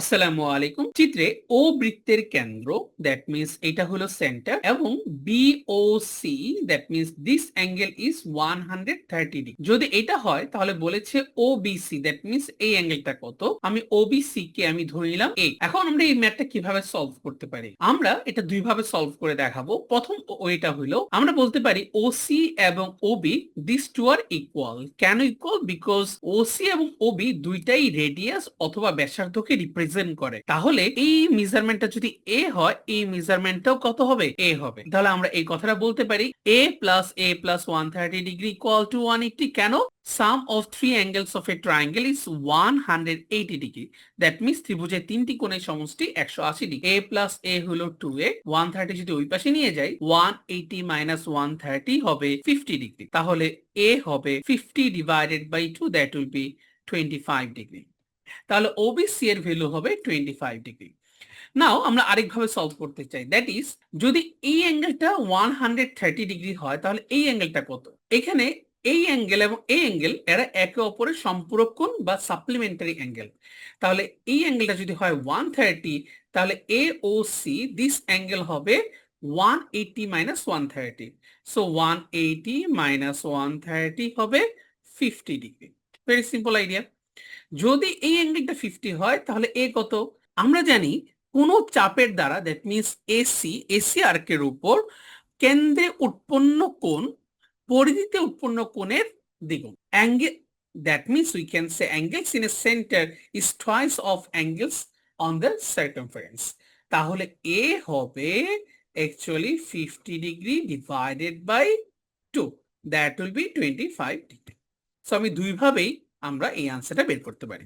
আসসালামু আলাইকুম। চিত্রে ও বৃত্তের কেন্দ্র দ্যাট মিন্স এটা হলো সেন্টার এবং B BOC that means this angle is one hundred thirty degree যদি এটা হয়, তাহলে বলেছে ও বিসি দ্যাট মিন্স এই অ্যাঙ্গেলটা কত? আমি ও ওবিসি কে আমি ধরে নিলাম এ এখন আমরা এই ম্যাথটা কীভাবে সলভ করতে পারি? আমরা এটা দুই ভাবে সলভ করে দেখাবো। প্রথম ওইটা হলো, আমরা বলতে পারি ওসি এবং OB this two are equal কেন ইকুয়াল বিকজ ওসি এবং ওবি দুইটাই রেডিয়াস অথবা ব্যাসার্ধকে রিপ্রেজেন্ট করে। তাহলে এই মেজারমেন্টটা যদি এ হয়, এই মেজারমেন্টটাও কত হবে? এ হবে। তাহলে আমরা এই কথাটা বলতে পারি A plus A plus one thirty degree equal to one eighty কেন? Sum of three angles of a triangle is one hundred eighty degree that means ত্রিভুজের তিনটি কোণের সমষ্টি একশো আশি ডিগ্রি এ প্লাস এ হলো টু এ ওয়ান থার্টি যদি ওই পাশে নিয়ে যাই one eighty minus one thirty হবে ফিফটি ডিগ্রি তাহলে এ হবে fifty divided by two that will be twenty five degree তাহলে ওবিসি এর ভ্যালু হবে টোয়েন্টি ফাইভ ডিগ্রি নাও আমরা আরেকভাবে সলভ করতে চাই। দ্যাট ইজ যদি এই অ্যাঙ্গেলটা ওয়ান হান্ড্রেড থার্টি ডিগ্রি হয়, তাহলে এই অ্যাঙ্গেলটা কত? এখানে এই অ্যাঙ্গেল এবং এই অ্যাঙ্গেল এরা একে অপরের সম্পূরক কোণ বা সাপ্লিমেন্টারি অ্যাঙ্গেল তাহলে এই অ্যাঙ্গেলটা যদি হয় ওয়ান থার্টি তাহলে A O C this angle হবে one eighty minus one thirty so one eighty minus one thirty হবে fifty degree very simple idea যদি এই অ্যাঙ্গেলটা ফিফটি হয়, তাহলে এ কত? আমরা জানি কোন চাপের দ্বারা দ্যাট মিনস এসি এসি আর্কের উপর কেন্দ্রে উৎপন্ন কোণ, পরিধিতে উৎপন্ন কোণের দ্বিগুণ। Angle that means we can say angles in a centre is twice of angles on the circumference তাহলে এ হবে actually fifty degree divided by two that will be twenty five degree so আমি দুইভাবেই আমরা এই আনসারটা বের করতে পারি।